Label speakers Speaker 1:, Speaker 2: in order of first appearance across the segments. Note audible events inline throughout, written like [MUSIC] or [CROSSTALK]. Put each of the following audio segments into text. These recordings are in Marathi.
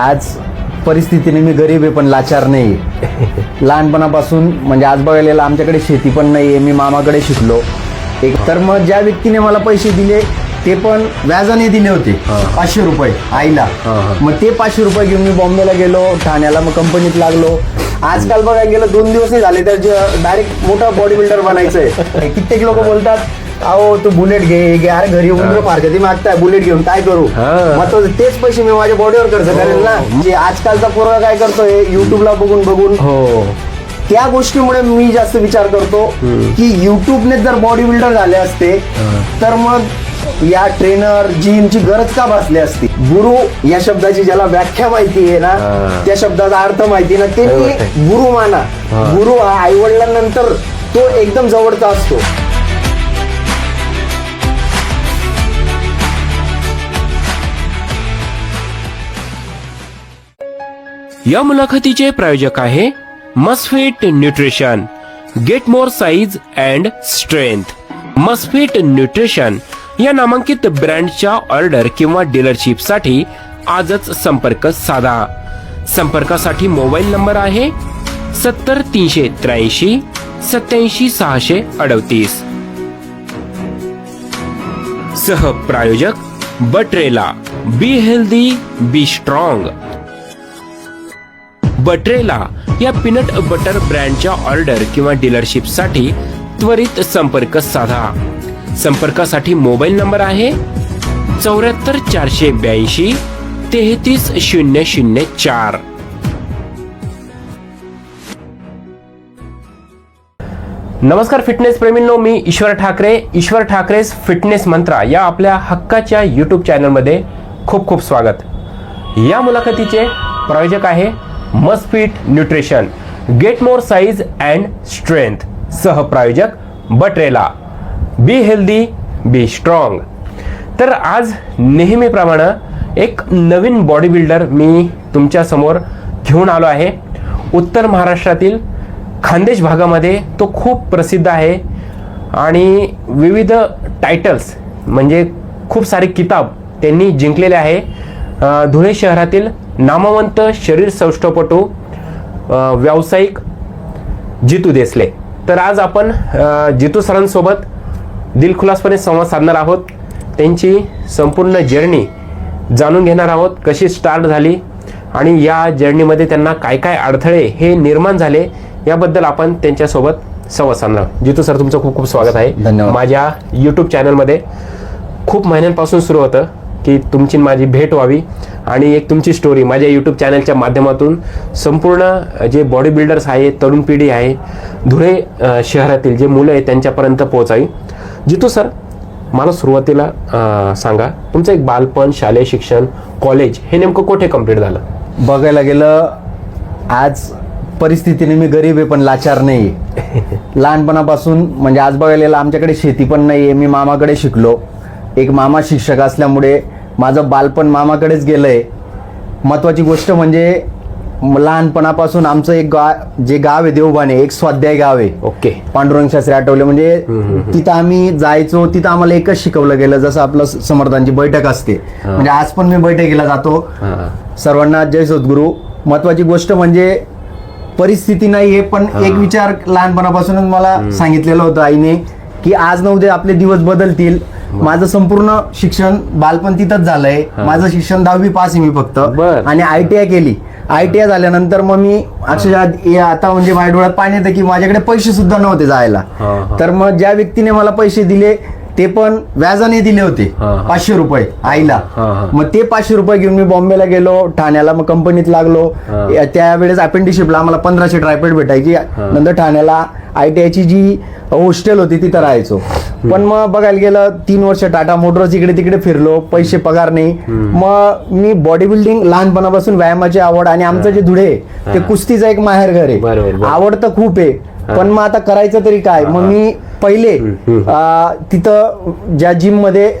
Speaker 1: आज परिस्थितीने मी गरीब आहे पण लाचार नाही [LAUGHS] लहानपणापासून म्हणजे आज बघायला आमच्याकडे शेती पण नाही आहे मी मामाकडे शिकलो. एक तर मग ज्या व्यक्तीने मला पैसे दिले ते पण व्याजाने दिले होते. पाचशे रुपये आईला. मग ते पाचशे रुपये घेऊन मी बॉम्बेला गेलो ठाण्याला मग कंपनीत लागलो. आजकाल बघायला गेलं दोन दिवस नाही झाले तर डायरेक्ट मोठा बॉडी बिल्डर बनायचंय [LAUGHS] कित्येक लोक बोलतात अहो तू बुलेट घे हे घे. अरे घरी येऊन फारकती मागताय बुलेट घेऊन काय करू?
Speaker 2: हा.
Speaker 1: मग तो तेच पैसे मी माझ्या बॉडीवर खर्च करेल ना. जे आजकालचा पोरगा काय करतोय युट्यूबला बघून बघून.
Speaker 2: हो.
Speaker 1: त्या गोष्टीमुळे मी जास्त विचार करतो की युट्यूबने जर बॉडी बिल्डर झाले असते तर मग या ट्रेनर जिमची गरज का भासली असती? गुरु या शब्दाची ज्याला व्याख्या माहिती आहे ना
Speaker 2: हा.
Speaker 1: त्या शब्दाचा अर्थ माहिती ना ते
Speaker 2: बरोबर
Speaker 1: मी
Speaker 2: आहे.
Speaker 1: गुरु माना. गुरु हा आई वडिलांनंतर तो एकदम जवळचा असतो.
Speaker 3: या मुलाखतीचे प्रायोजक आहे Musfit nutrition. Get more size and strength Musfit nutrition या नामांकित ब्रँडच्या ऑर्डर किंवा डीलरशिपसाठी आजच संपर्क साधा. संपर्कासाठी मोबाईल नंबर आहे सत्तर तीनशे त्र्याऐंशी सत्याऐंशी सहाशे अडतीस. सह प्रायोजक बट्रेला. बी हेल्दी बी स्ट्रॉंग बट्रेला या पीनट बटर ब्रँडच्या ऑर्डर किंवा डीलरशिपसाठी त्वरित संपर्क साधा. संपर्कासाठी मोबाईल नंबर आहे चौऱ्याहत्तर चारशे ब्याऐंशी तेहतीस शून्य शून्य चार. नमस्कार फिटनेस प्रेमींनो मी ईश्वर ठाकरे. ईश्वर ठाकरेस फिटनेस मंत्रा या आपल्या हक्काच्या यूट्यूब चॅनलमध्ये खूप खूप स्वागत. या मुलाखतीचे प्रायोजक आहे Musfit nutrition get more size and strength सह प्रायोजक बी हेल्दी बी स्ट्रॉंग तर आज नेहमीप्रमाणे एक नवीन बॉडी बिल्डर मी तुमच्यासमोर घेऊन आलो आहे. उत्तर महाराष्ट्रातील खानदेश भागामध्ये तो खूप प्रसिद्ध आहे. आणि विविध टायटल्स म्हणजे खूप सारे किताब त्यांनी जिंकलेले आहे. धुळे शहरातील नामवंत शरीर सौष्ठवपटू व्यावसायिक जितू देसले तर आज आपण जितू सरांसोबत दिलखुलासपणे संवाद साधणार आहोत त्यांची संपूर्ण जर्नी जाणून घेणार आहोत कशी स्टार्ट झाली आणि या जर्नीमध्ये त्यांना काय काय अडथळे हे निर्माण झाले याबद्दल आपण त्यांच्यासोबत संवाद साधणार आहोत. जितू सर तुमचं खूप खूप स्वागत आहे
Speaker 1: धन्यवाद.
Speaker 3: माझ्या यूट्यूब चॅनलमध्ये खूप महिन्यांपासून सुरू होतं की तुमची माझी भेट व्हावी. आणि एक तुमची स्टोरी माझ्या यूट्यूब चॅनलच्या माध्यमातून संपूर्ण जे बॉडी बिल्डर्स आहे तरुण पिढी आहे धुळे शहरातील जे मुलं आहेत त्यांच्यापर्यंत पोहोचावी. जितू सर मला सुरुवातीला सांगा तुमचं एक बालपण शालेय शिक्षण कॉलेज हे नेमकं कुठे कंप्लीट झालं?
Speaker 1: बघायला गेलं आज परिस्थितीने मी गरीब आहे पण लाचार नाही [LAUGHS] लहानपणापासून म्हणजे आज बघायला गेलं आमच्याकडे शेती पण नाही आहे मी मामाकडे शिकलो. एक मामा शिक्षक असल्यामुळे माझं बालपण मामाकडेच गेलंय. महत्वाची गोष्ट म्हणजे लहानपणापासून आमचं एक गाव जे गाव आहे देवबाने एक स्वाध्याय गाव आहे.
Speaker 3: ओके.
Speaker 1: पांडुरंग शास्त्री आठवले म्हणजे तिथं आम्ही जायचो तिथं आम्हाला एकच शिकवलं गेलं जसं आपलं समर्थांची बैठक असते. म्हणजे आज पण मी बैठकीला जातो.
Speaker 3: हां.
Speaker 1: सर्वांना जय सद्गुरू. महत्वाची गोष्ट म्हणजे परिस्थिती नाही आहे पण एक विचार लहानपणापासूनच मला सांगितलेलं होतं आईने की आज न उद्या आपले दिवस बदलतील. माझं संपूर्ण शिक्षण बालपण तिथंच झालंय माझं शिक्षण दहावी पास आहे मी फक्त. आणि आय टी आय केली. आय टी आय झाल्यानंतर मग मी अक्षरशः आता म्हणजे माझ्या डोळ्यात पाणी येतं की माझ्याकडे पैसे सुद्धा नव्हते जायला. तर मग ज्या व्यक्तीने मला पैसे दिले ते पण व्याजाने दिले होते. पाचशे रुपये आईला. मग ते पाचशे रुपये घेऊन मी बॉम्बेला गेलो ठाण्याला मग कंपनीत लागलो. त्यावेळेस अपेंडिशिपला आम्हाला पंधराशे ट्रायपेड भेटायची. नंतर ठाण्याला आय टी आयची जी हॉस्टेल होती तिथं राहायचो. पण मग बघायला गेलं तीन वर्ष टाटा मोटर्स इकडे तिकडे फिरलो पैसे पगार नाही. मग मी बॉडी बिल्डिंग लहानपणापासून व्यायामाची आवड आणि आमचं जे धुळे ते कुस्तीचं एक माहेर घर
Speaker 3: बरोबर,
Speaker 1: आहे. आवड तर खूप आहे. पण मग आता करायचं तरी काय? मग मी पहिले तिथं ज्या
Speaker 3: जिममध्ये.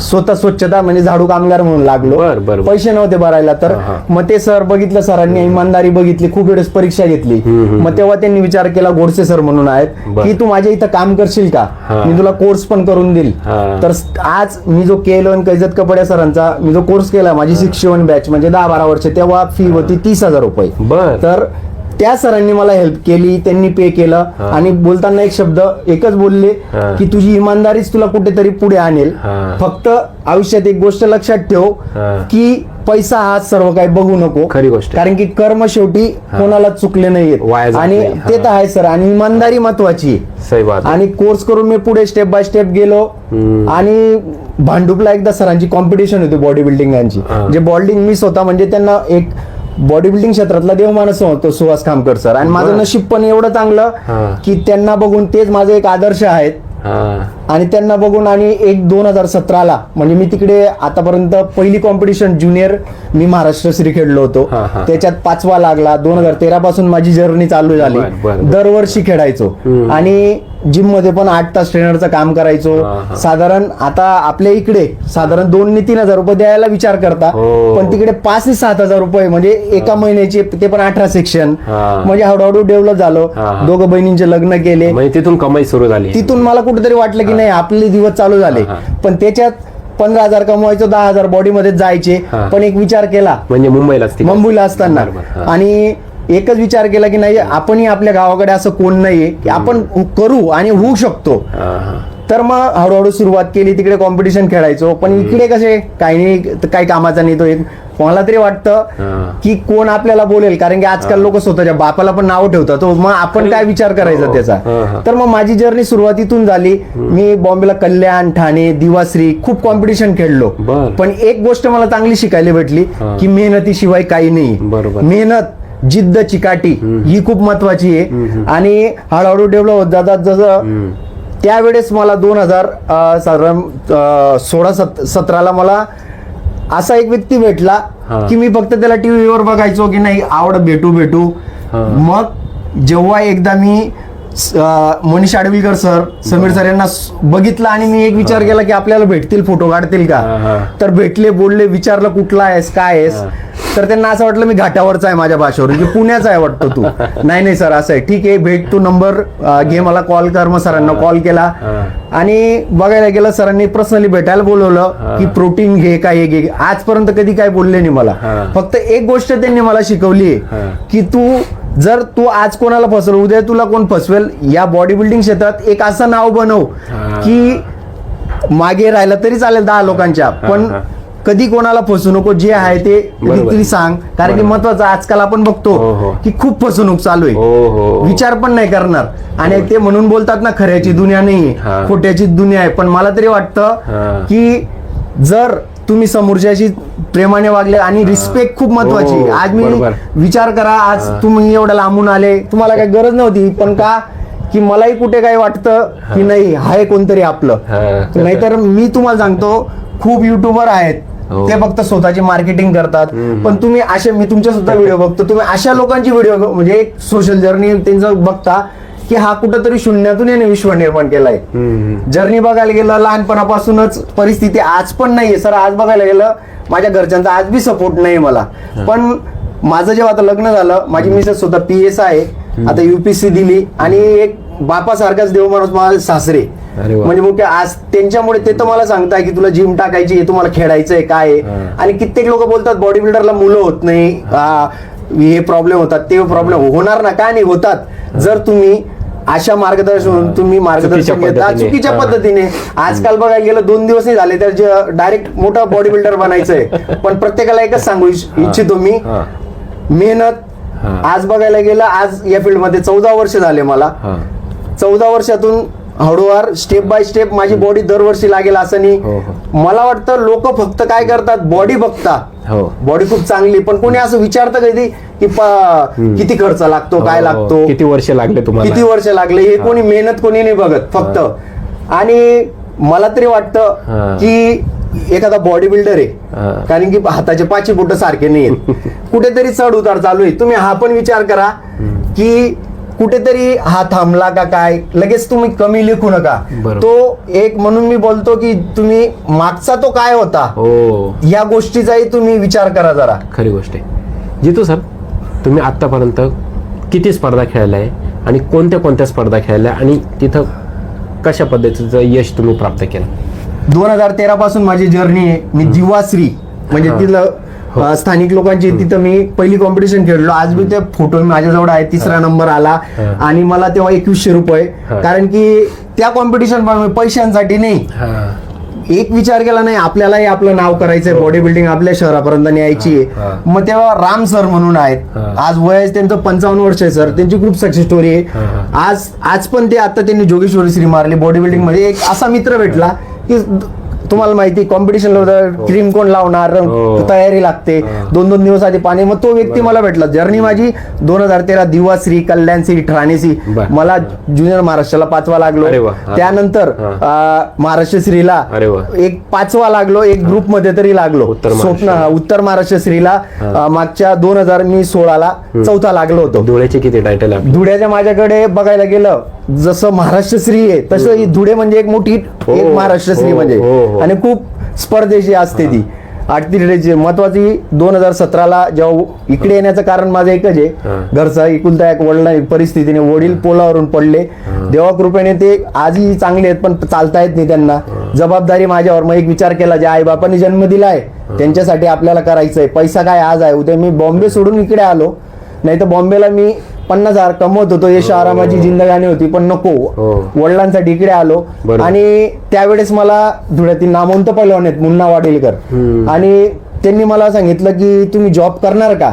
Speaker 1: स्वतः स्वच्छता म्हणजे झाडू कामगार म्हणून लागलो. पैसे नव्हते भरायला तर. मग ते सर बघितलं सरांनी इमानदारी बघितली खूप वेळेस परीक्षा घेतली मग तेव्हा त्यांनी विचार केला गोडसे सर म्हणून आहेत. की तू माझ्या इथं काम करशील का. मी तुला कोर्स पण करून देईल. तर आज मी जो केलो कैजत कपड्या सरांचा मी जो कोर्स केला माझी शिक्षण बॅच म्हणजे दहा बारा वर्ष तेव्हा फी होती तीस हजार रुपये तर त्या सरांनी मला हेल्प केली त्यांनी पे केलं आणि बोलताना एक शब्द एकच बोलले. की तुझी इमानदारीच तुला कुठेतरी पुढे आणेल. फक्त आयुष्यात एक गोष्ट लक्षात ठेव. की पैसा हा सर्व काही बघू नको
Speaker 3: खरी गोष्ट.
Speaker 1: कारण की कर्म शेवटी कोणाला चुकले नाहीयेत आणि. ते तर आहे सर आणि इमानदारी महत्वाची. आणि कोर्स करून मी पुढे स्टेप बाय स्टेप गेलो आणि भांडुपला एकदा सरांची कॉम्पिटिशन होती बॉडी बिल्डिंगांची. जे बॉल्डिंग मी स्वतः म्हणजे त्यांना एक बॉडी बिल्डिंग क्षेत्रातला देवमानस होतो सुहास खामकर सर आणि माझं. नशीब पण एवढं चांगलं. की त्यांना बघून तेच माझे एक आदर्श आहेत
Speaker 3: हा
Speaker 1: आणि त्यांना बघून आणि एक दोन हजार सतराला म्हणजे मी तिकडे आतापर्यंत पहिली कॉम्पिटिशन ज्युनियर मी महाराष्ट्र श्री खेळलो होतो. त्याच्यात पाचवा लागला दोन हजार तेरा पासून माझी जर्नी चालू झाली. दरवर्षी खेळायचो आणि जिममध्ये पण आठ तास ट्रेनरचं काम करायचो. साधारण आता आपल्या इकडे साधारण दोन ने तीन हजार रुपये द्यायला विचार करता
Speaker 3: हो.
Speaker 1: पण तिकडे पाच ते सात हजार रुपये म्हणजे एका महिन्याचे ते पण अठरा सेक्शन. म्हणजे हळूहळू डेव्हलप झालो. दोघं बहिणींचे लग्न केले
Speaker 3: म्हणजे तिथून कमाई सुरू झाली
Speaker 1: तिथून मला कुठेतरी वाटलं की नाही आपले दिवस चालू झाले. पण त्याच्यात पंधरा हजार कमवायचो दहा हजार बॉडी मध्ये जायचे. पण एक विचार केला.
Speaker 3: म्हणजे मुंबईलाच ती
Speaker 1: मुंबईला असताना. आणि एकच विचार केला की नाही आपणही आपल्या गावाकडे असं कोण नाहीये की आपण करू आणि होऊ शकतो. तर मग हळूहळू सुरुवात केली तिकडे कॉम्पिटिशन खेळायचो. पण इकडे कसे काही नाही काही कामाचा नाही तो एक मला तरी वाटतं. की कोण आपल्याला बोलेल? कारण की आजकाल लोक स्वतःच्या बापाला पण नाव ठेवतात तो मग आपण काय विचार करायचा
Speaker 3: हो.
Speaker 1: त्याचा. तर मग माझी जर्नी सुरुवातीतून झाली. मी बॉम्बेला कल्याण ठाणे दिवाश्री खूप कॉम्पिटिशन खेळलो. पण एक गोष्ट मला चांगली शिकायला भेटली. की मेहनतीशिवाय काही नाही. मेहनत जिद्द चिकाटी ही खूप महत्वाची आहे. आणि हळूहळू डेव्हलप होत जातात. जसं त्यावेळेस मला दोन हजार साधारण सोळा सत सतराला मला असा एक व्यक्ती भेटला. की मी फक्त त्याला टीव्हीवर बघायचो की नाही आवड भेटू भेटू. मग जेव्हा एकदा मी मनीष आडविलकर सर समीर सर यांना बघितलं आणि मी एक विचार केला की आपल्याला भेटतील फोटो काढतील का. तर भेटले बोलले विचारलं कुठला आहेस काय आहेस? तर त्यांना असं वाटलं मी घाटावरचा आहे माझ्या भाषेवर की पुण्याचा आहे वाटतं तू. [LAUGHS] नाही नाही सर असं आहे. ठीक आहे भेट तू नंबर घे मला कॉल कर मग सरांना कॉल केला. आणि बघायला गेलं सरांनी पर्सनली भेटायला बोलवलं की प्रोटीन घे काय हे घे. आजपर्यंत कधी काय बोलले नाही मला. फक्त एक गोष्ट त्यांनी मला शिकवली. की तू जर तू आज कोणाला फसवल उद्या तुला कोण फसवेल या बॉडी बिल्डिंग क्षेत्रात एक असं नाव बनव. की मागे राहिलं तरी चालेल दहा लोकांच्या पण. कधी कोणाला फसू नको जे आहे ते. तरी सांग कारण की. महत्वाचं आजकाल आपण बघतो
Speaker 3: हो, हो.
Speaker 1: की खूप फसवणूक चालू आहे
Speaker 3: हो
Speaker 1: विचार पण नाही करणार आणि ते म्हणून बोलतात ना खऱ्याची दुनिया नाही. खोट्याची दुनिया आहे पण मला तरी. वाटतं की जर तुम्ही समोरच्याशी प्रेमाने वागले आणि रिस्पेक्ट खूप महत्वाची.
Speaker 3: हो,
Speaker 1: आज मी. विचार करा आज तुम्ही एवढं लांबून आले. तुम्हाला काही गरज नव्हती पण का? की मलाही कुठे काही वाटतं की नाही हाय कोणतरी आपलं. नाहीतर मी तुम्हाला सांगतो खूप युट्यूबर आहेत.
Speaker 3: हो.
Speaker 1: ते फक्त स्वतःची मार्केटिंग करतात. पण तुम्ही असे मी तुमचे सुद्धा व्हिडिओ बघतो. तुम्ही अशा लोकांची व्हिडिओ म्हणजे एक सोशल जर्नी त्यांचं बघता. की हा कुठंतरी शून्यातून याने विश्व निर्माण केलाय. जर्नी बघायला गेलं लहानपणापासूनच परिस्थिती आज पण नाहीये. सर आज बघायला गेलं माझ्या घरच्यांचा आज बी सपोर्ट नाही मला. पण माझं जेव्हा आता लग्न झालं माझी मिसेस स्वतः पी एस आहे. आता युपीसी दिली आणि एक बापासारखाच देव माणूस मला सासरे. म्हणजे मग आज त्यांच्यामुळे ते तर मला सांगताय की तुला जिम टाकायची तुम्हाला खेळायचंय काय. आणि कित्येक लोक बोलतात बॉडी बिल्डरला मुलं होत नाही. हे. प्रॉब्लेम होतात ते प्रॉब्लेम होणार ना? काय नाही? होतात. जर तुम्ही अशा मार्गदर्शन तुम्ही मार्गदर्शन
Speaker 3: चुकीच्या
Speaker 1: घेता
Speaker 3: पद्धतीने.
Speaker 1: चुकीच्या. पद्धतीने आजकाल बघायला गेलं दोन दिवस नाही झाले तर डायरेक्ट मोठा बॉडी बिल्डर बनायचंय पण प्रत्येकाला एकच सांगू इच्छ- इच्छितो मी. मेहनत. आज बघायला गेलं आज या फील्डमध्ये चौदा वर्ष झाले मला. चौदा वर्षातून हळूवार स्टेप बाय स्टेप माझी बॉडी दरवर्षी लागेल असं नाही.
Speaker 3: हो,
Speaker 1: मला वाटतं लोक फक्त काय करतात? बॉडी बघता.
Speaker 3: हो.
Speaker 1: बॉडी खूप चांगली पण कोणी असं विचारतं कधी की प- किती खर्च लागतो काय
Speaker 3: हो,
Speaker 1: लागतो?
Speaker 3: किती वर्ष लागले तुम्हाला?
Speaker 1: किती वर्ष लागले? हे कोणी मेहनत कोणी नाही बघत फक्त. आणि मला तरी
Speaker 3: हा.
Speaker 1: वाटतं की एखादा बॉडी बिल्डर
Speaker 3: हा.
Speaker 1: आहे कारण की हाताचे पाचही बोट सारखे नाही आहेत [LAUGHS] कुठेतरी चढ उतार चालू आहे. तुम्ही हा पण विचार करा की कुठेतरी हा थांबला का काय? लगेच तुम्ही कमी लिखू नका. तो एक म्हणून मी बोलतो की तुम्ही मागचा तो काय होता?
Speaker 3: हो.
Speaker 1: या गोष्टीचाही तुम्ही विचार करा जरा.
Speaker 3: खरी गोष्ट आहे. जितू सर तुम्ही आत्तापर्यंत किती स्पर्धा खेळल्या आहे आणि कोणत्या कोणत्या स्पर्धा खेळल्या आणि तिथं कशा पद्धतीचं यश तुम्ही प्राप्त केलं?
Speaker 1: दोन हजार तेरा पासून माझी जर्नी आहे. मी दिवाश्री म्हणजे. तिथलं अ, स्थानिक लोकांची तिथं मी पहिली कॉम्पिटिशन खेळलो. आज मी ते फोटो माझ्याजवळ आहे तिसरा नंबर आला.
Speaker 3: हा.
Speaker 1: आणि मला तेव्हा एकवीसशे रुपये.
Speaker 3: हा.
Speaker 1: कारण की त्या कॉम्पिटिशन पैशांसाठी नाही. एक विचार केला नाही आपल्यालाही आपलं नाव करायचंय बॉडी बिल्डिंग आपल्या शहरापर्यंत न्यायची
Speaker 3: हा, हा.
Speaker 1: आहे मग तेव्हा राम सर म्हणून आहेत.
Speaker 3: हा.
Speaker 1: आज वय आहे त्यांचं पंचावन्न वर्ष आहे सर. त्यांची खूप सक्सेस स्टोरी
Speaker 3: हा,
Speaker 1: आहे आज आज पण ते आता त्यांनी जोगेश्वरी श्री मारली. बॉडी बिल्डिंगमध्ये एक असा मित्र भेटला की तुम्हाला माहिती कॉम्पिटिशन क्रीम कोण लावणार
Speaker 3: हो.
Speaker 1: तयारी लागते
Speaker 3: हा.
Speaker 1: दोन दोन दिवस आधी पाणी मग तो व्यक्ती मला भेटला जर्नी माझी दोन हजार तेरा दिवाश्री कल्याणश्री ठाणेश्री
Speaker 3: बर.
Speaker 1: मला ज्युनियर महाराष्ट्राला पाचवा लागलो.
Speaker 3: हा.
Speaker 1: त्यानंतर
Speaker 3: हा.
Speaker 1: महाराष्ट्र श्रीला. एक पाचवा लागलो एक ग्रुपमध्ये तरी लागलो स्वप्न. उत्तर महाराष्ट्र श्रीला
Speaker 3: हा.
Speaker 1: मागच्या दोन हजार मी सोळाला चौथा लागलो होतो
Speaker 3: धुळ्याचे किती टायटल
Speaker 1: धुळ्याच्या माझ्याकडे बघायला गेलं जसं महाराष्ट्र श्री आहे तसं ही धुळे म्हणजे एक मोठी
Speaker 3: हो.
Speaker 1: एक महाराष्ट्र श्री
Speaker 3: हो,
Speaker 1: म्हणजे
Speaker 3: हो, हो.
Speaker 1: आणि खूप स्पर्धेची असते ती आठतीची महत्वाची दोन हजार सतराला जेव्हा इकडे येण्याचं कारण माझं एकच
Speaker 3: हा.
Speaker 1: आहे घरचा एकुलता एक वडला परिस्थितीने वडील पोलावरून पडले. देवा कृपेने ते आजही चांगले आहेत पण चालता येत नाही त्यांना. जबाबदारी माझ्यावर. मग एक विचार केला जे आई बापांनी जन्म दिलाय त्यांच्यासाठी आपल्याला करायचंय. पैसा काय आज आहे? उद्या मी बॉम्बे सोडून इकडे आलो. नाही तर बॉम्बेला मी पन्नास हजार कमवत होतो यश आरामाची जिंदगानी होती पण नको
Speaker 3: हो.
Speaker 1: वडिलांसाठी इकडे आलो. आणि त्यावेळेस मला धुळ्यातील नामवंत पैलवान आहेत मुन्ना वाडेलकर. आणि त्यांनी मला सांगितलं की तुम्ही जॉब करणार का.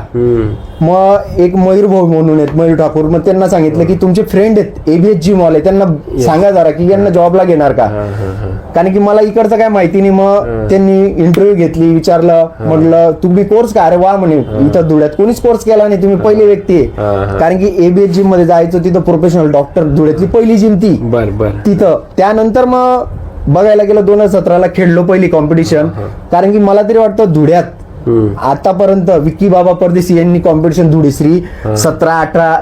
Speaker 1: मग एक मयूर भाऊ म्हणून आहेत मयूर ठाकूर. मग त्यांना सांगितलं की तुमचे फ्रेंड आहेत एबीएच जी मॉल आहे त्यांना सांगा जरा की यांना जॉबला घेणार का. कारण की मला इकडचं काय माहिती नाही मग. त्यांनी इंटरव्ह्यू घेतली विचारलं म्हटलं तुम्ही कोर्स का? अरे वा म्हणे इथं धुळ्यात कोणीच कोर्स केला नाही तुम्ही पहिली व्यक्ती आहे. कारण की एबीएच जिममध्ये जायचं तिथं प्रोफेशनल डॉक्टर धुळ्यातली पहिली जिम ती.
Speaker 3: बर बर.
Speaker 1: तिथं. त्यानंतर मग बघायला गेलं दोन हजार सतराला खेळलो पहिली कॉम्पिटिशन कारण की मला तरी वाटतं धुळ्यात. आतापर्यंत विक्की बाबा परदेशी यांनी कॉम्पिटिशन धुळीश्री सतरा अठरा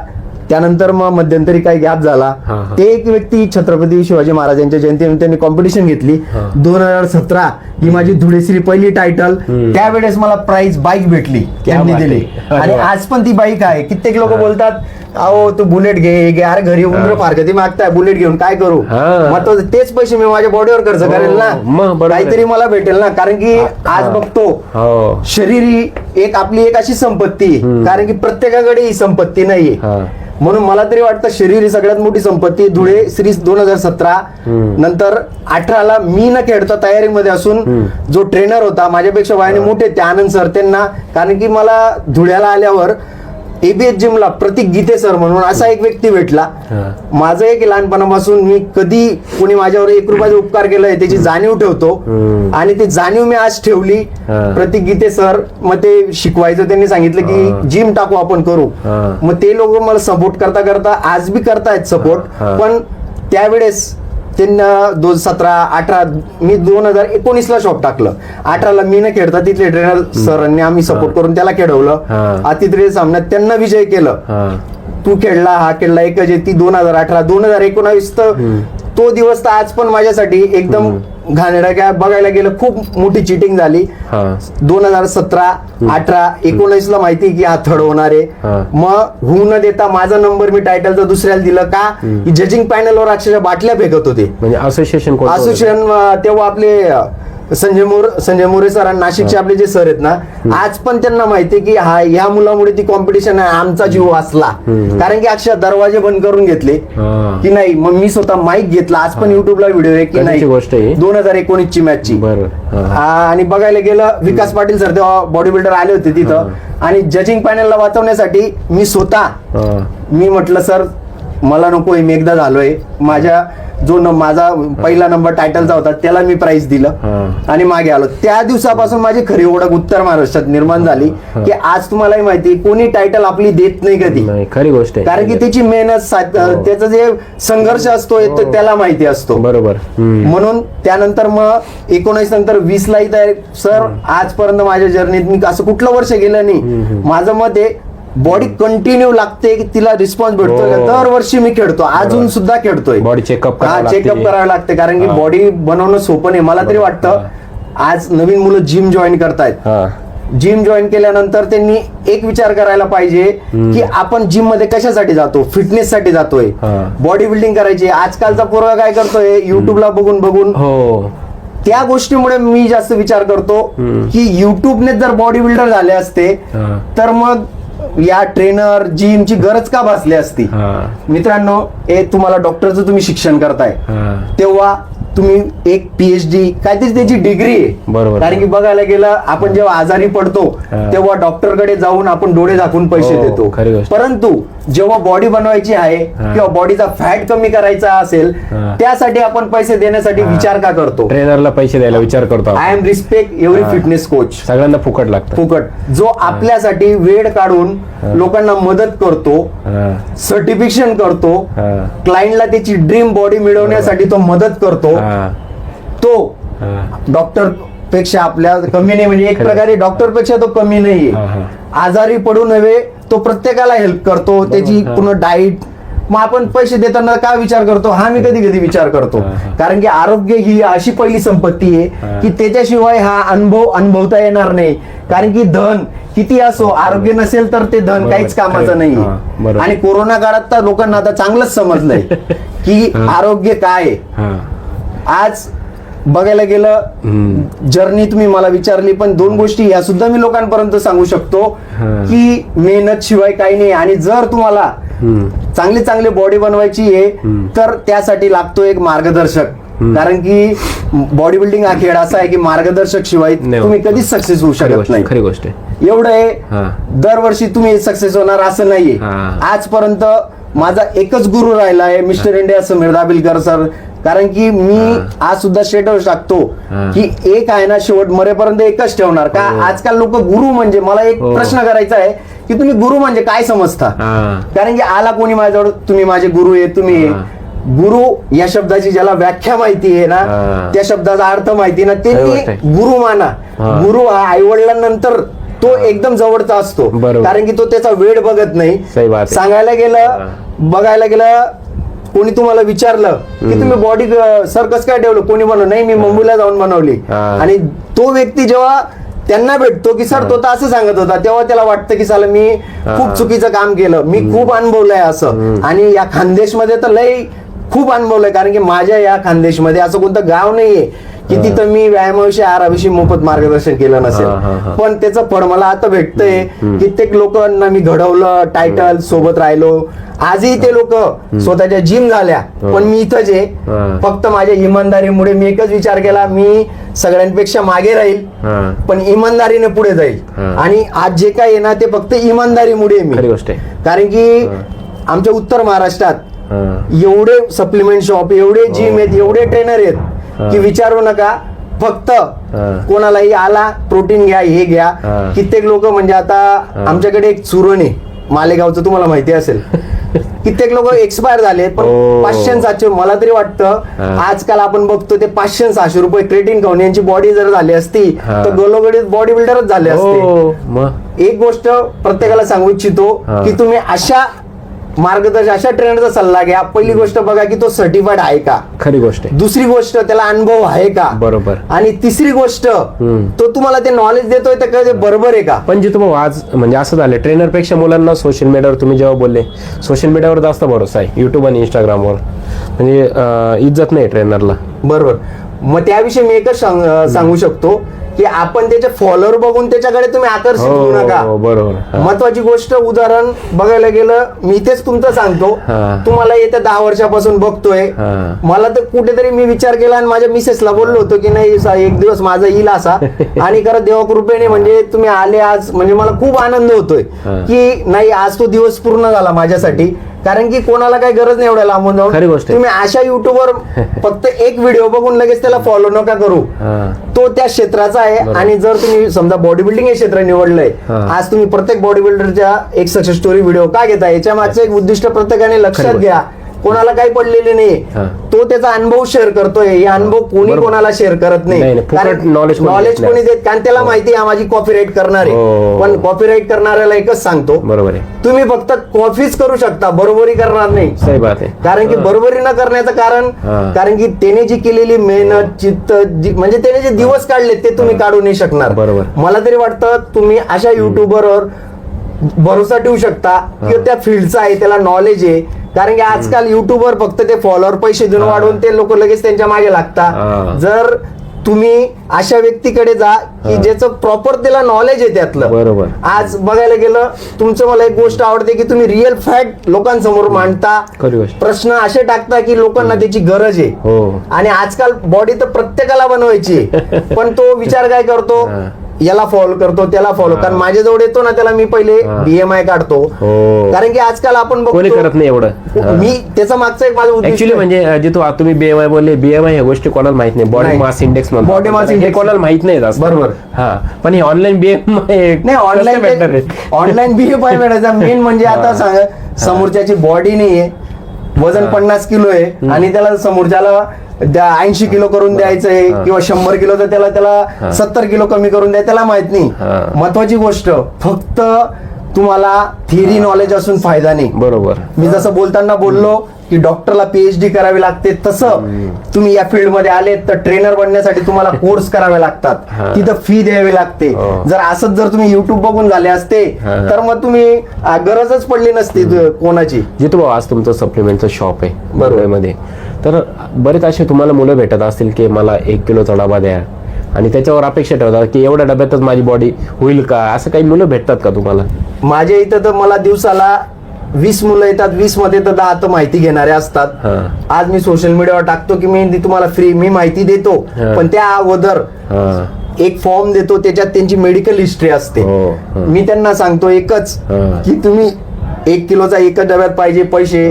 Speaker 1: त्यानंतर मग मध्यंतरी काही गॅप झाला. ते एक व्यक्ती छत्रपती शिवाजी महाराजांच्या जयंती त्यांनी कॉम्पिटिशन घेतली. दोन हजार सतरा ही माझी धुळेश्री पहिली टायटल त्यावेळेस मला प्राइस बाईक भेटली. त्यांनी दिली. आणि. आज पण ती बाईक आहे. कित्येक लोक बोलतात अहो तू बुलेट घे हे घे अरे घरी उंदर फारकती मागताय बुलेट घेऊन काय करू
Speaker 3: हा.
Speaker 1: मग तो तेच पैसे मी माझ्या बॉडीवर खर्च
Speaker 3: हो,
Speaker 1: करेल ना
Speaker 3: मग बरोबर आहे.
Speaker 1: काहीतरी मला भेटेल ना कारण की आज. बघतो
Speaker 3: हो
Speaker 1: शरीर ही एक आपली एक अशी संपत्ती आहे. कारण की प्रत्येकाकडे ही संपत्ती नाहीये
Speaker 3: हा
Speaker 1: म्हणून मला तरी वाटतं शरीर ही सगळ्यात मोठी संपत्ती आहे. धुळे श्री दोन हजार सतरा. नंतर अठराला मी न खेळता तयारीमध्ये असून. जो ट्रेनर होता माझ्यापेक्षा वयाने मोठे ते आनंद सर त्यांना कारण की मला धुळ्याला आल्यावर एबीएच जिमला प्रतीक गीते सर म्हणून असा एक व्यक्ती भेटला. माझं एक लहानपणापासून मी कधी कोणी माझ्यावर एक रुपयाचा उपकार केलाय त्याची जाणीव ठेवतो. आणि ती जाणीव मी आज ठेवली. प्रतीक गीते सर मग ते शिकवायचं त्यांनी सांगितलं. की जिम टाकू आपण करू. मग ते लोक मला सपोर्ट करता करता आज बी करतायत सपोर्ट. पण त्यावेळेस त्यांना दोन सतरा अठरा मी दोन हजार एकोणीस ला शॉप टाकलं. अठराला मी न खेळता तिथले ट्रेनर सरांनी आम्ही सपोर्ट करून त्याला खेळवलं. अतिथ्य सामन्यात त्यांना विजय केलं. तू खेळला हा खेळला एकच ती दोन हजार अठरा दोन हजार एकोणावीस तर तो दिवस तर आज पण माझ्यासाठी एकदम घाणेरडा काय बघायला गेलं खूप मोठी चिटिंग झाली. दोन हजार सतरा अठरा एकोणीस ला माहिती की हा थर्ड होणार आहे. मग होऊ न देता माझा नंबर मी टायटलचा दुसऱ्याला दिलं का? जजिंग पॅनलवर अक्षरशः बाटल्या फेकत होते.
Speaker 3: म्हणजे असोसिएशन?
Speaker 1: असोसिएशन तेव्हा आपले संजय मोर संजय मोरे सर आणि नाशिकचे आपले जे सर आहेत ना आज पण त्यांना माहिती आहे की हा ह्या मुलामुळे ती कॉम्पिटिशन आहे आमचा जीव वाचला कारण की अक्षर दरवाजे बंद करून घेतले. की नाही मग मी स्वतः माईक घेतला. आज पण युट्यूबला व्हिडिओ आहे की नाही?
Speaker 3: गोष्ट आहे?
Speaker 1: दोन हजार एकोणीस ची. मॅच ची आणि बघायला गेलं विकास पाटील सर तेव्हा बॉडी बिल्डर आले होते तिथं. आणि जजिंग पॅनलला वाचवण्यासाठी मी स्वतः. मी म्हटलं सर मला नकोय मी एकदा झालोय. माझ्या जो न माझा पहिला नंबर टायटलचा होता त्याला मी प्राइज दिलं.
Speaker 3: हा.
Speaker 1: आणि मागे आलो. त्या दिवसापासून माझी खरी ओळख उत्तर महाराष्ट्रात निर्माण झाली की आज तुम्हालाही माहिती कोणी टायटल आपली देत नाही कधी.
Speaker 3: खरी गोष्ट आहे
Speaker 1: कारण की त्याची मेहनत साथ- त्याचा जे संघर्ष असतो ते त्याला माहिती असतो.
Speaker 3: बरोबर.
Speaker 1: म्हणून त्यानंतर मग एकोणीस नंतर वीस ला इथं सर आजपर्यंत माझ्या जर्नीत मी असं कुठलं वर्ष गेलं नाही. माझं मत आहे बॉडी कंटिन्यू लागते की तिला रिस्पॉन्स भेटतोय का?
Speaker 3: हो.
Speaker 1: दरवर्षी मी खेळतो. अजून सुद्धा खेळतोय.
Speaker 3: Checkup करावं
Speaker 1: हा. चेकअप करावं लागते. कारण की. बॉडी बनवणं सोपं नाही. मला तरी वाटतं आज नवीन मुलं जिम जॉईन करतायत.
Speaker 3: हा.
Speaker 1: जिम जॉईन केल्यानंतर त्यांनी एक विचार करायला पाहिजे की आपण जिममध्ये कशासाठी जातो? फिटनेस साठी जातोय. बॉडी बिल्डिंग करायची. आजकालचा पोरगा काय करतोय? युट्यूबला बघून बघून.
Speaker 3: हो.
Speaker 1: त्या गोष्टीमुळे मी जास्त विचार करतो की युट्यूबने जर बॉडी बिल्डर झाले असते. तर मग या ट्रेनर जिमची गरज का भासली असती मित्रांनो हे तुम्हाला डॉक्टरचं तुम्ही शिक्षण करताय
Speaker 3: हा
Speaker 1: तेव्हा तुम्ही एक पीएचडी काहीतरी त्याची डिग्री आहे
Speaker 3: बरोबर.
Speaker 1: कारण की बघायला गेलं आपण जेव्हा आजारी पडतो. तेव्हा डॉक्टरकडे जाऊन आपण डोळे झाकून पैसे
Speaker 3: हो,
Speaker 1: देतो. परंतु जेव्हा बॉडी बनवायची आहे. किंवा बॉडीचा फॅट कमी करायचा असेल. त्यासाठी आपण पैसे देण्यासाठी विचार का करतो?
Speaker 3: ट्रेनरला पैसे द्यायला विचार करतो.
Speaker 1: I am respect every. Fitness coach
Speaker 3: सगळ्यांना फुकट लागतं.
Speaker 1: फुकट. जो आपल्यासाठी वेळ काढून लोकांना मदत करतो सर्टिफिकेशन करतो क्लायंटला त्याची ड्रीम बॉडी मिळवण्यासाठी तो मदत करतो तो डॉक्टरपेक्षा आपल्या कमी नाही. म्हणजे एक प्रकारे डॉक्टरपेक्षा तो कमी
Speaker 3: हा,
Speaker 1: नाहीये
Speaker 3: हा.
Speaker 1: आजारी पडू नये तो प्रत्येकाला हेल्प करतो त्याची. पूर्ण डाईट मग आपण पैसे देताना काय विचार करतो हा मी कधी कधी विचार करतो. कारण की आरोग्य ही अशी पहिली संपत्ती आहे. की त्याच्याशिवाय हा अनुभव अनुभवता येणार नाही कारण की धन किती असो आरोग्य नसेल तर ते धन. काहीच कामाचं. नाही. आणि कोरोना काळात तर लोकांना आता चांगलंच समजलंय [LAUGHS] की आरोग्य काय आहे आज बघायला गेलं. जर्नी तुम्ही मला विचारली पण दोन गोष्टी या सुद्धा मी लोकांपर्यंत सांगू शकतो
Speaker 3: हा.
Speaker 1: की मेहनत शिवाय काही नाही आणि जर तुम्हाला. चांगली चांगली बॉडी बनवायची आहे. तर त्यासाठी लागतो एक मार्गदर्शक कारण की बॉडी बिल्डिंग हा खेळ असा आहे की मार्गदर्शक शिवाय
Speaker 3: नाही
Speaker 1: तुम्ही कधीच सक्सेस होऊ शकत नाही
Speaker 3: खरी गोष्ट आहे
Speaker 1: एवढं आहे
Speaker 3: हा.
Speaker 1: दरवर्षी तुम्ही सक्सेस होणार असं नाहीये
Speaker 3: हा.
Speaker 1: आजपर्यंत माझा एकच गुरु राहिला आहे mister India Sameer Dabilkar sir कारण की मी आज सुद्धा स्टेटस टाकतो. की एक आहे ना शेवट मरेपर्यंत एकच ठेवणार का
Speaker 3: हो.
Speaker 1: आजकाल लोक गुरु म्हणजे मला एक
Speaker 3: हो.
Speaker 1: प्रश्न करायचा आहे की तुम्ही गुरु म्हणजे काय समजता कारण की आला कोणी माझ्याजवळ तुम्ही माझे गुरु आहे तुम्ही. गुरु या शब्दाची ज्याला व्याख्या माहिती आहे ना. त्या शब्दाचा अर्थ माहिती ना ते. गुरु माना. गुरु हा आई वडिलांनंतर तो एकदम जवळचा असतो. कारण की तो त्याचा वेळ बघत नाही. सांगायला. गेलं बघायला गेलं कोणी तुम्हाला विचारलं की तुम्ही बॉडी सर कसं काय ठेवलं? कोणी बनव नाही मी मुंबईला जाऊन बनवली. आणि तो व्यक्ती जेव्हा त्यांना भेटतो की सर तो तर असं सांगत होता. तेव्हा त्याला वाटतं की साला मी खूप चुकीचं काम केलं. मी खूप अनुभवलंय असं. आणि या खानदेशमध्ये तर लय खूप अनुभवलंय कारण की माझ्या या खानदेशमध्ये असं कोणतं गाव नाहीये. की तिथं मी व्यायामाविषयी आहाराविषयी मोफत मार्गदर्शन केलं नसेल.
Speaker 3: हा, हा, हा.
Speaker 1: पण त्याचं फळ मला आता भेटतंय. कित्येक लोकांना मी घडवलं टायटल सोबत राहिलो. आजही ते लोक स्वतःच्या जिम झाल्या. पण मी इथंच आहे.
Speaker 3: हा.
Speaker 1: फक्त माझ्या इमानदारीमुळे मी एकच विचार केला मी सगळ्यांपेक्षा मागे राहील
Speaker 3: हा.
Speaker 1: पण इमानदारीने पुढे जाईल.
Speaker 3: हा.
Speaker 1: आणि आज जे काही आहे ना ते फक्त इमानदारीमुळे मी.
Speaker 3: गोष्ट आहे.
Speaker 1: कारण की आमच्या उत्तर महाराष्ट्रात
Speaker 3: हा.
Speaker 1: एवढे सप्लिमेंट शॉप एवढे जिम आहेत एवढे ट्रेनर आहेत.
Speaker 3: हा.
Speaker 1: की विचारू नका फक्त. कोणालाही आला प्रोटीन घ्या हे घ्या. कित्येक लोक म्हणजे आता आमच्याकडे एक चुरण आहे मालेगावचं तुम्हाला माहिती असेल [LAUGHS] कित्येक लोक एक्सपायर झाले पण
Speaker 3: हो.
Speaker 1: पाचशे सातशे मला तरी वाटतं. आजकाल आपण बघतो ते पाचशे सहाशे रुपये क्रेटिन खाऊन यांची बॉडी जर झाली असती. तर गलोगडीत बॉडी बिल्डरच झाले असते
Speaker 3: हो मग
Speaker 1: एक गोष्ट प्रत्येकाला सांगू इच्छितो. की तुम्ही अशा मार्गदर्शन अशा ट्रेनरचा सल्ला घ्या. पहिली गोष्ट बघा की तो सर्टिफाईड आहे का?
Speaker 3: खरी गोष्ट आहे.
Speaker 1: दुसरी गोष्ट त्याला अनुभव आहे का?
Speaker 3: बरोबर.
Speaker 1: आणि तिसरी गोष्ट. तो तुम्हाला ते नॉलेज देतोय तर काय ते बरोबर आहे का?
Speaker 3: पण जे तुम्ही आज म्हणजे असं झालं ट्रेनरपेक्षा मुलांना सोशल मीडियावर तुम्ही जेव्हा बोलले सोशल मीडियावर जास्त भरोसा आहे युट्यूब आणि इंस्टाग्रामवर म्हणजे इज्जत नाही ट्रेनरला.
Speaker 1: बरोबर. मग त्याविषयी मी एकच सांगू शकतो. की आपण त्याचे फॉलोअर बघून त्याच्याकडे तुम्ही आकर्षित होऊ नका
Speaker 3: हो बरोबर हा.
Speaker 1: महत्वाची गोष्ट उदाहरण बघायला गेलं मी तेच तुमचं सांगतो
Speaker 3: हा.
Speaker 1: तुम्हाला येत्या दहा वर्षापासून बघतोय
Speaker 3: हा.
Speaker 1: मला तर कुठेतरी मी विचार केला आणि माझ्या मिसेसला बोललो होतो की नाही एक दिवस माझा येईल असा [LAUGHS] आणि खरं देवाकृपेने म्हणजे तुम्ही आले आज म्हणजे मला खूप आनंद होतोय
Speaker 3: हा.
Speaker 1: की नाही आज तो दिवस पूर्ण झाला माझ्यासाठी कारण की कोणाला काही गरज नाही एवढ्या लांबून जाऊन
Speaker 3: खरी गोष्ट आहे.
Speaker 1: तुम्ही अशा युट्यूबवर फक्त एक व्हिडिओ बघून लगेच त्याला फॉलो नका करू
Speaker 3: हा.
Speaker 1: तो त्या क्षेत्राचा आहे. आणि जर तुम्ही समजा बॉडी बिल्डिंग हे क्षेत्र निवडलंय
Speaker 3: हा.
Speaker 1: आज तुम्ही प्रत्येक बॉडी बिल्डरच्या एक सक्सेस स्टोरी व्हिडिओ का घेता याच्या मागचं एक उद्दिष्ट प्रत्येकाने लक्षात
Speaker 3: खरी
Speaker 1: घ्या कोणाला काही पडलेले नाही
Speaker 3: हा.
Speaker 1: तो त्याचा अनुभव शेअर करतोय. हे अनुभव कोणी. कोणाला शेअर करत
Speaker 3: नाही, कोणी
Speaker 1: नॉलेज
Speaker 3: नाही.
Speaker 1: कोणी देत कारण त्याला माहिती आहे माझी कॉपीराईट करणार.
Speaker 3: हो.
Speaker 1: आहे पण कॉपीराईट करणाऱ्याला एकच सांगतो.
Speaker 3: बरोबर आहे.
Speaker 1: तुम्ही फक्त कॉफीच करू शकता. बरोबरी करणार नाही.
Speaker 3: सही बात आहे.
Speaker 1: कारण की बरोबरी न करण्याचं कारण
Speaker 3: हा.
Speaker 1: कारण की त्याने जी केलेली मेहनत चित्त म्हणजे त्याने जे दिवस काढले ते तुम्ही काढू नाही शकणार.
Speaker 3: बरोबर.
Speaker 1: मला तरी वाटतं तुम्ही अशा युट्यूबरवर भरोसा ठेवू शकता. की त्या फील्डचा आहे त्याला नॉलेज आहे. कारण की आजकाल युट्यूबर फक्त ते फॉलोअर पैसे देऊन. वाढवून ते लोक लगेच त्यांच्या मागे. लागतात जर तुम्ही अशा व्यक्तीकडे जा की. ज्याचं प्रॉपर त्याला नॉलेज आहे त्यातलं
Speaker 3: बरोबर.
Speaker 1: आज बघायला गेलं तुमचं मला एक गोष्ट आवडते की तुम्ही रिअल फॅक्ट लोकांसमोर मांडता. प्रश्न असे टाकता की लोकांना त्याची गरज आहे
Speaker 3: हो
Speaker 1: आणि आजकाल बॉडी तर प्रत्येकाला बनवायची. [LAUGHS] पण तो विचार काय करतो. याला फॉलो करतो त्याला फॉलो कारण माझ्याजवळ येतो ना त्याला मी पहिले. बीएमआय काढतो
Speaker 3: हो
Speaker 1: कारण की आजकाल आपण
Speaker 3: कोणी करत नाही एवढं हा.
Speaker 1: मी त्याचा मागचा एक माझा
Speaker 3: ऍक्च्युली. म्हणजे जे तू तुम्ही बीएमआय बोलले बीएमआय ह्या गोष्टी कोणाला माहीत नाही बॉडी. मास इंडेक्स म्हणतो
Speaker 1: mass
Speaker 3: हे
Speaker 1: index.
Speaker 3: कोणाला माहीत नाही
Speaker 1: बरोबर.
Speaker 3: हा पण हे ऑनलाईन बीएमआय [LAUGHS]
Speaker 1: नाही ऑनलाईन ऑनलाईन बीएमआय मिळायचा मेन म्हणजे आता. [LAUGHS] सांग समोरच्याची बॉडी नाहीये वजन पन्नास किलो आहे आणि त्याला समोरच्याला ऐंशी किलो करून द्यायचं आहे. किंवा शंभर किलो तर त्याला त्याला सत्तर किलो कमी करून द्या त्याला माहीत नाही. महत्वाची गोष्ट फक्त तुम्हाला थिअरी नॉलेज असून फायदा नाही.
Speaker 3: बरोबर.
Speaker 1: मी जसं बोलताना बोललो की डॉक्टरला पीएचडी करावी लागते. तसं तुम्ही या फील्डमध्ये आले तर ट्रेनर बनण्यासाठी तुम्हाला [LAUGHS] कोर्स करावे लागतात. तिथं फी द्यावी लागते.
Speaker 3: हो.
Speaker 1: जर असंच जर तुम्ही युट्यूब बघून झाले असते. तर मग तुम्ही गरजच पडली नसती कोणाची.
Speaker 3: जितू भाऊ आज तुमचं सप्लिमेंटचं शॉप आहे
Speaker 1: बरोबर.
Speaker 3: मध्ये तर बरेच असे तुम्हाला मुलं भेटत असतील की मला एक किलोचा डबा द्या. आणि त्याच्यावर अपेक्षा ठेवतात की एवढ्या डब्यातच माझी बॉडी होईल का? असं काही मुलं भेटतात का तुम्हाला?
Speaker 1: माझ्या इथं तर मला दिवसाला वीस मुलं येतात वीसमध्ये तर दहा तर माहिती घेणारे असतात. आज मी सोशल मीडियावर टाकतो की मी तुम्हाला फ्री मी माहिती देतो. पण त्या अगोदर एक फॉर्म देतो त्याच्यात त्यांची मेडिकल हिस्ट्री असते
Speaker 3: हो.
Speaker 1: मी त्यांना सांगतो एकच. की तुम्ही एक किलोचा एकच डब्यात पाहिजे पैसे.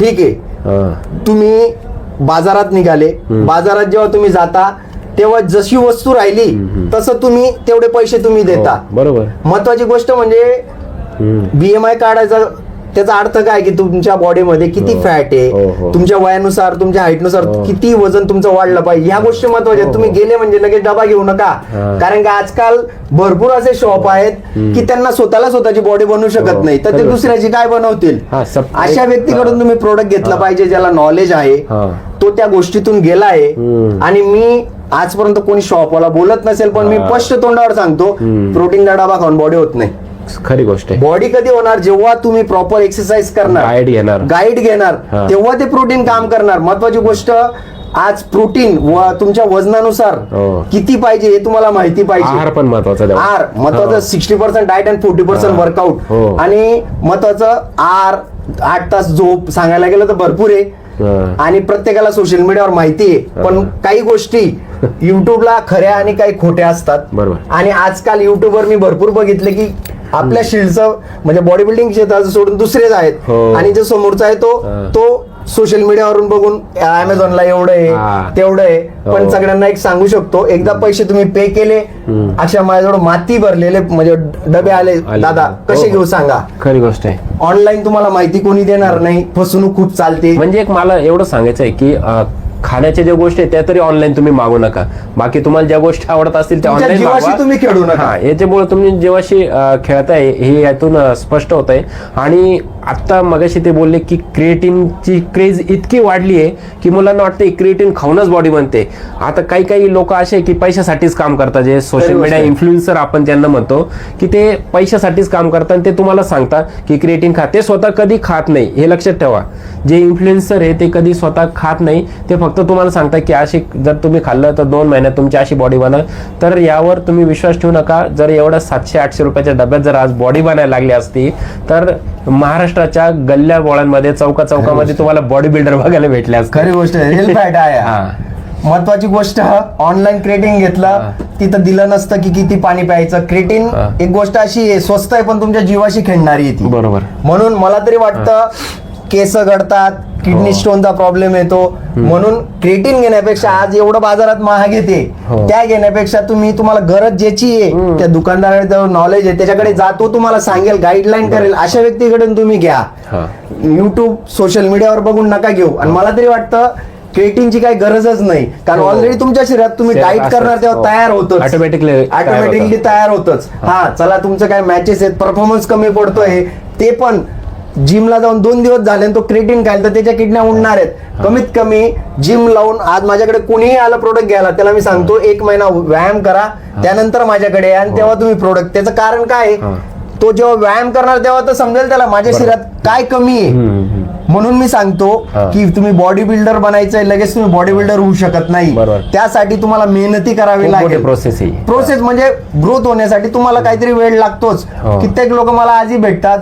Speaker 1: ठीक आहे तुम्ही बाजारात निघाले बाजारात जेव्हा तुम्ही जाता तेव्हा जशी वस्तू राहिली तसं तुम्ही तेवढे पैसे तुम्ही देता
Speaker 3: हो, बरोबर
Speaker 1: महत्वाची गोष्ट म्हणजे. बीएमआय काढायचा त्याचा अर्थ काय की तुमच्या बॉडीमध्ये किती
Speaker 3: हो.
Speaker 1: फॅट
Speaker 3: हो,
Speaker 1: आहे
Speaker 3: हो.
Speaker 1: तुमच्या वयानुसार तुमच्या हाईटनुसार
Speaker 3: हो.
Speaker 1: किती वजन तुमचं वाढलं पाहिजे ह्या गोष्टी महत्त्वाच्या तुम्ही गेले म्हणजे लगेच डबा घेऊ नका
Speaker 3: हा.
Speaker 1: कारण की आजकाल भरपूर असे शॉप आहेत की त्यांना स्वतःला स्वतःची बॉडी बनवू शकत
Speaker 3: हो.
Speaker 1: नाही तर ते. दुसऱ्याची काय बनवतील
Speaker 3: हा,
Speaker 1: अशा व्यक्तीकडून तुम्ही प्रोडक्ट घेतला
Speaker 3: हा.
Speaker 1: पाहिजे ज्याला नॉलेज आहे
Speaker 3: हा.
Speaker 1: तो त्या गोष्टीतून गेलाय
Speaker 3: हम्म.
Speaker 1: आणि मी आजपर्यंत कोणी शॉपवाला बोलत नसेल पण मी
Speaker 3: हा.
Speaker 1: स्पष्ट तोंडावर सांगतो. प्रोटीनचा डबा खाऊन बॉडी होत नाही
Speaker 3: खरी गोष्ट आहे
Speaker 1: बॉडी कधी होणार जेव्हा तुम्ही प्रॉपर एक्सरसाइज करणार
Speaker 3: Guide घेणार.
Speaker 1: गाईड घेणार. तेव्हा ते प्रोटीन काम करणार महत्वाची गोष्ट आज प्रोटीन व तुमच्या वजनानुसार
Speaker 3: हो.
Speaker 1: किती पाहिजे हे तुम्हाला माहिती पाहिजे
Speaker 3: आहार पण महत्त्वाचा.
Speaker 1: आर महत्वाचं. सिक्स्टी पर्सेंट डाएट आणि फोर्टी पर्सेंट. वर्कआउट. आणि महत्वाचं आर आठ तास झोप सांगायला गेलं तर भरपूर आहे. आणि प्रत्येकाला सोशल मीडियावर माहिती आहे पण काही गोष्टी [LAUGHS] युट्यूबला खऱ्या आणि काही खोट्या असतात
Speaker 3: बरोबर.
Speaker 1: आणि आजकाल युट्यूबवर मी भरपूर बघितले की आपल्या शिल्डचं म्हणजे बॉडी बिल्डिंग क्षेत्राचं सोडून दुसरेच आहेत
Speaker 3: हो.
Speaker 1: आणि जो समोरचा आहे तो. तो सोशल मीडियावरून बघून अमेझॉनला एवढं आहे. तेवढं आहे पण
Speaker 3: हो.
Speaker 1: सगळ्यांना एक सांगू शकतो एकदा पैसे तुम्ही पे केले. अशा माझ्याजवळ माती भरलेले म्हणजे डबे आले
Speaker 3: आले.
Speaker 1: दादा
Speaker 3: हो,
Speaker 1: कसे
Speaker 3: हो.
Speaker 1: घेऊ सांगा
Speaker 3: खरी गोष्ट आहे
Speaker 1: ऑनलाईन तुम्हाला माहिती कोणी देणार नाही फसवणूक खूप चालते
Speaker 3: म्हणजे एक मला एवढं सांगायचं आहे की अं, खाण्याच्या ज्या गोष्टी आहेत त्या तरी ऑनलाईन तुम्ही मागू नका. बाकी तुम्हाला ज्या गोष्टी आवडत असतील त्या
Speaker 1: तुमच्या
Speaker 3: ऑनलाईन
Speaker 1: तुम्ही खेळू नका.
Speaker 3: याच्यामुळे तुम्ही जेव्हाशी खेळताय हे यातून अं, स्पष्ट होत आहे आणि आता मगाशी ते बोलले की क्रिएटिनची क्रेज इतकी वाढली आहे की मुलांना वाटतं क्रिएटिन खाऊनच बॉडी बनते. आता काही काही लोक असे की पैशासाठीच काम करतात जे सोशल
Speaker 1: गोष्ट
Speaker 3: मीडिया
Speaker 1: आहे.
Speaker 3: इन्फ्लुएन्सर आपण त्यांना म्हणतो की ते पैशासाठीच काम करतात आणि ते तुम्हाला सांगतात की क्रिएटिन खा. ते स्वतः कधी खात नाही हे लक्षात ठेवा. जे इन्फ्लुएन्सर आहे ते कधी स्वतः खात नाही ते फक्त तुम्हाला सांगतात की अशी जर तुम्ही खाल्लं तर दोन महिन्यात तुमची अशी बॉडी बनल. तर यावर तुम्ही विश्वास ठेवू नका. जर एवढ्या सातशे आठशे रुपयाच्या डब्यात जर आज बॉडी बनायला लागली असती तर महाराष्ट्राच्या गल्ल्या बोळांमध्ये चौका चौकामध्ये तुम्हाला बॉडी बिल्डर बघायला भेटले असते.
Speaker 1: खरी गोष्ट आहे. महत्वाची गोष्ट ऑनलाईन क्रेटिंग घेतलं. तिथं दिलं नसतं की किती पाणी प्यायचं. क्रेटिन. एक गोष्ट अशी आहे स्वस्त आहे पण तुमच्या जीवाशी खेळणारी
Speaker 3: बरोबर.
Speaker 1: म्हणून मला तरी वाटतं केस गळतात किडनी स्टोनचा प्रॉब्लेम येतो. म्हणून क्रेटिन घेण्यापेक्षा आज एवढं बाजारात महाग येते.
Speaker 3: हो.
Speaker 1: त्या घेण्यापेक्षा तुम्ही तुम्हाला गरज ज्याची आहे त्या दुकानदाराकडे नॉलेज आहे त्याच्याकडे जा तो तुम्हाला सांगेल गाईडलाईन करेल अशा व्यक्तीकडे तुम्ही घ्या.
Speaker 3: हा.
Speaker 1: युट्यूब सोशल मीडियावर बघून नका घेऊ. आणि मला तरी वाटतं क्रिएटिनची काही गरजच नाही. कारण
Speaker 3: हो.
Speaker 1: ऑलरेडी तुमच्या शरीरात तुम्ही डाईट करणार. तेव्हा
Speaker 3: हो.
Speaker 1: तयार होतं ऑटोमॅटिकली
Speaker 3: होतं.
Speaker 1: तयार होतच. हा. चला तुमचं काय मॅचेस आहेत परफॉर्मन्स कमी पडतोय. ते पण जिमला जाऊन दोन दिवस झाले आणि तो क्रिएटिन खायला तर त्याच्या किडन्या उडणार आहेत. कमीत कमी जिम लावून आज माझ्याकडे कोणीही आलं प्रोडक्ट घ्यायला त्याला मी सांगतो एक महिना व्यायाम करा त्यानंतर माझ्याकडे आणि तेव्हा तुम्ही प्रोडक्ट त्याचं कारण काय आहे?
Speaker 3: हा.
Speaker 1: तो जेव्हा व्यायाम करणार तेव्हा तर समजेल त्याला माझ्या शरीरात काय कमी आहे. म्हणून मी सांगतो
Speaker 3: हा.
Speaker 1: की तुम्ही बॉडी बिल्डर बनायचंय लगेच तुम्ही बॉडी बिल्डर होऊ शकत नाही. त्यासाठी तुम्हाला मेहनती करावी लागेल.
Speaker 3: प्रोसेस
Speaker 1: प्रोसेस म्हणजे ग्रोथ होण्यासाठी तुम्हाला काहीतरी वेळ लागतोच.
Speaker 3: हो.
Speaker 1: कित्येक लोक मला आजही भेटतात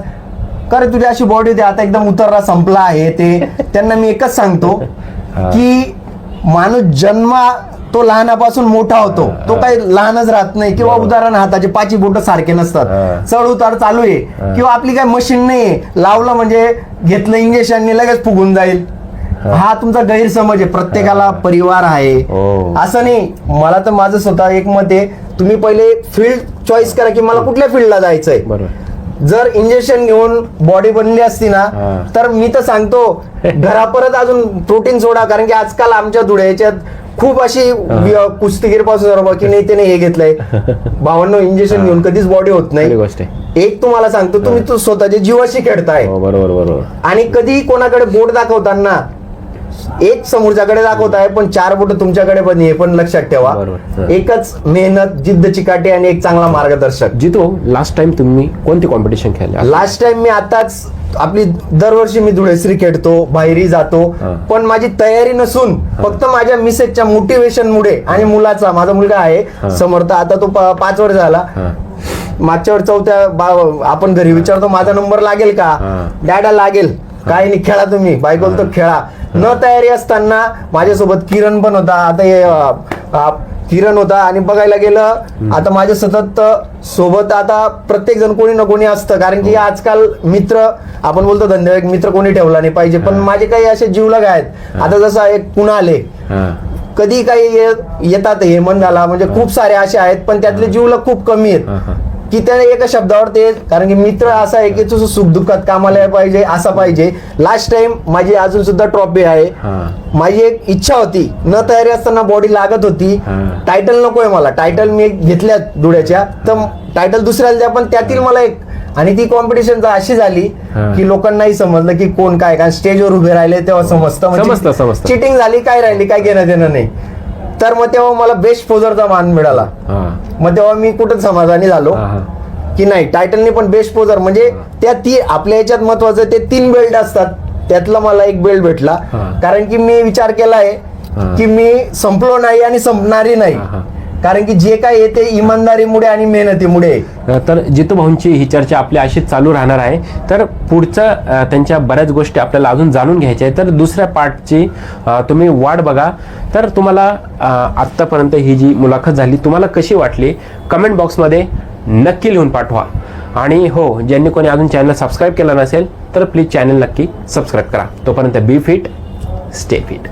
Speaker 1: करे तुझी अशी बॉडी होती आता एकदम उतरला संपला आहे ते. त्यांना मी एकच सांगतो. [LAUGHS] की माणूस जन्मा तो लहानापासून मोठा होतो. तो काही लहानच राहत नाही किंवा उदाहरण हाताचे पाची बोट सारखे. नसतात. चढ उतार चालू आहे. किंवा आपली काय मशीन नाही लावलं म्हणजे घेतलं इंजेक्शन लगेच फुगून जाईल. हा. तुमचा गैरसमज आहे. प्रत्येकाला परिवार आहे.
Speaker 3: हो.
Speaker 1: असं नाही. मला तर माझं स्वतः एक मत आहे. तुम्ही पहिले फील्ड चॉईस करा की मला कुठल्या फील्डला जायचंय?
Speaker 3: बरोबर.
Speaker 1: जर इंजेक्शन घेऊन बॉडी बनली असती ना. तर मी तर सांगतो [LAUGHS] घरा परत अजून प्रोटीन सोडा. कारण की आजकाल आमच्या धुळ्याच्यात खूप अशी कुस्तीगीरपासून की नाही त्याने हे घेतलंय. [LAUGHS] भावांनो इंजेक्शन घेऊन कधीच बॉडी होत नाही.
Speaker 3: गोष्ट
Speaker 1: एक तुम्हाला सांगतो तुम्ही तो स्वतःच्या जीवाशी खेळताय.
Speaker 3: हो बरोबर बरोबर.
Speaker 1: आणि कधी कोणाकडे बोट दाखवताना एक समोरच्याकडे दाखवताय पण चार बोट तुमच्याकडे पण हे पण लक्षात ठेवा.
Speaker 3: बरोबर.
Speaker 1: एकच मेहनत जिद्द चिकाटी आणि एक चांगला मार्गदर्शक.
Speaker 3: जितो लास्ट टाइम तुम्ही कोणती कॉम्पिटिशन खेळले?
Speaker 1: लास्ट टाइम मी आताच आपली दरवर्षी मी धुळेश्री खेळतो बाहेरी जातो.
Speaker 3: हा.
Speaker 1: पण माझी तयारी नसून फक्त माझ्या मिसेसच्या मोटिवेशन मुळे आणि मुलाचा माझा मुलगा आहे समर्थ आता तो प- पाच वर्ष झाला.
Speaker 3: हा.
Speaker 1: मागच्या वर चौथ्या बा- आपण घरी विचारतो माझा नंबर लागेल का?
Speaker 3: हा.
Speaker 1: डॅडा लागेल. काय नाही खेळा तुम्ही. बायकोल तर खेळा. न तयारी असताना माझ्यासोबत किरण पण होता. आता हे अं, अं, किरण होता आणि बघायला गेलं आता माझ्या सतत सोबत आता प्रत्येक जण कोणी ना कोणी असतं. कारण की आजकाल मित्र आपण बोलतो धंदे मित्र कोणी ठेवला नाही पाहिजे. पण माझे काही असे जीवलग आहेत. आता जसं एक पुन्हा आले.
Speaker 3: हा.
Speaker 1: कधी काही ये- येतात हेमंत झाला म्हणजे खूप सारे असे आहेत पण त्यातले जीवलग खूप कमी आहेत.
Speaker 3: हा, हा.
Speaker 1: की त्याने एका शब्दावर ते कारण की मित्र असा आहे की तुझं सुख दुःखात कामाला पाहिजे असा पाहिजे. लास्ट टाइम माझी अजून सुद्धा ट्रॉफी आहे. माझी एक इच्छा होती. न तयारी असताना बॉडी लागत होती. टायटल नकोय मला. टायटल मी घेतल्यात धुळ्याच्या. तर टायटल दुसऱ्याला द्या पण त्यातील मला एक आणि ती कॉम्पिटिशन अशी झाली. की लोकांनाही समजलं की कोण काय कारण स्टेजवर उभे राहिले तेव्हा समजतं. चिटिंग झाली काय राहिली काय घेणं देणं नाही. तर मग तेव्हा मला बेस्ट पोजरचा मान मिळाला मग तेव्हा मी कुठं समाधानी झालो. की नाही टायटलने पण बेस्ट पोजर म्हणजे त्या ती आपल्या याच्यात महत्वाचं ते तीन बेल्ट असतात त्यातला मला एक बेल्ट भेटला. कारण की मी विचार केलाय
Speaker 3: हा.
Speaker 1: की मी संपलो नाही आणि संपणारही नाही. कारण की जे काय येते इमानदारीमुळे आणि मेहनतीमुळे
Speaker 3: तर जितू भाऊंची ही चर्चा आपली अशीच चालू राहणार आहे. तर पुढचं त्यांच्या बऱ्याच गोष्टी आपल्याला अजून जाणून घ्यायच्या आहे तर दुसऱ्या पार्टची तुम्ही वाट बघा. तर तुम्हाला आत्तापर्यंत ही जी मुलाखत झाली तुम्हाला कशी वाटली? कमेंट बॉक्समध्ये नक्की लिहून पाठवा. आणि हो ज्यांनी कोणी अजून चॅनल सबस्क्राईब केलं नसेल तर प्लीज चॅनल नक्की सबस्क्राईब करा. तोपर्यंत बी फिट स्टे फिट.